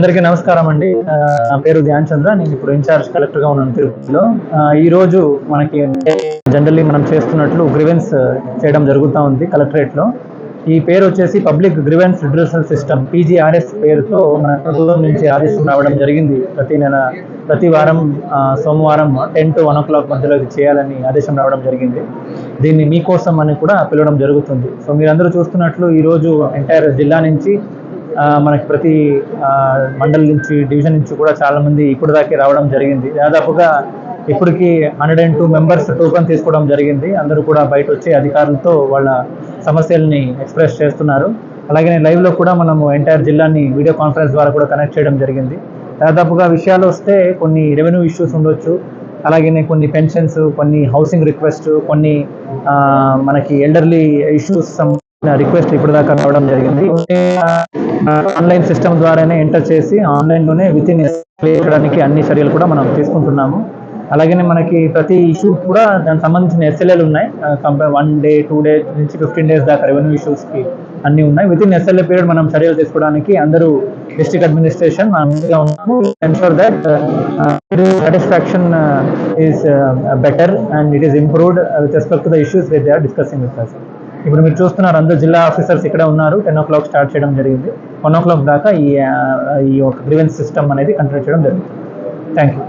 అందరికీ నమస్కారం అండి. నా పేరు ధ్యాన్ చంద్ర నేను ఇప్పుడు ఇన్ఛార్జ్ కలెక్టర్గా ఉన్నాను తిరుపతిలో. ఈ రోజు మనకి జనరల్లీ మనం చేస్తున్నట్లు గ్రివెన్స్ చేయడం జరుగుతూ ఉంది కలెక్టరేట్లో. ఈ పేరు వచ్చేసి public grievance redressal system PGRS పేరుతో మన ప్రభుత్వం నుంచి ఆదేశం రావడం జరిగింది. ప్రతి నెల ప్రతి వారం సోమవారం ten to one o'clock మధ్యలో ఇది చేయాలని ఆదేశం రావడం జరిగింది. దీన్ని మీకోసం అని కూడా పిలవడం జరుగుతుంది. సో మీరందరూ చూస్తున్నట్లు ఈరోజు ఎంటైర్ జిల్లా నుంచి మనకి ప్రతి మండలి మండల్ నుంచి డివిజన్ నుంచి కూడా చాలా మంది ఇప్పుడు దాకా రావడం జరిగింది. దాదాపుగా ఇప్పటికి hundred and two members token తీసుకోవడం జరిగింది. అందరూ కూడా బయట వచ్చి అధికారులతో వాళ్ళ సమస్యల్ని ఎక్స్ప్రెస్ చేస్తున్నారు. అలాగే లైవ్లో కూడా మనము ఎంటైర్ జిల్లాని వీడియో కాన్ఫరెన్స్ ద్వారా కూడా కనెక్ట్ చేయడం జరిగింది. దాదాపుగా విషయాలు వస్తే కొన్ని రెవెన్యూ ఇష్యూస్ ఉండొచ్చు. అలాగే కొన్ని పెన్షన్స్ కొన్ని హౌసింగ్ రిక్వెస్ట్ కొన్ని మనకి ఎల్డర్లీ ఇష్యూస్ రిక్వెస్ట్ ఇప్పుడు దాకా రావడం జరిగింది. ఆన్లైన్ సిస్టమ్ ద్వారానే ఎంటర్ చేసి ఆన్లైన్లోనే విత్ ఇన్ చేయడానికి అన్ని చర్యలు కూడా మనం తీసుకుంటున్నాము. అలాగే మనకి ప్రతి ఇష్యూ కూడా దానికి సంబంధించిన ఎస్ఎల్ఏలు ఉన్నాయి. కంపే వన్ డే టూ డే నుంచి ఫిఫ్టీన్ డేస్ దాకా రెవెన్యూ ఇష్యూస్కి అన్ని ఉన్నాయి. విత్ ఇన్ ఎస్ఎల్ఏ పీరియడ్ మనం చర్యలు తీసుకోవడానికి అందరూ district administration ensure that satisfaction is better and it is improved with respect to the issues with they are discussing with sir ఇప్పుడు మీరు చూస్తున్నారు అందరు జిల్లా ఆఫీసర్స్ ఇక్కడ ఉన్నారు. టెన్ ఓ క్లాక్ స్టార్ట్ చేయడం జరిగింది. వన్ ఓ క్లాక్ దాకా ఈ ఈ ఒక గ్రీవెన్స్ సిస్టమ్ అనేది కంటిన్యూ చేయడం జరిగింది థ్యాంక్ యూ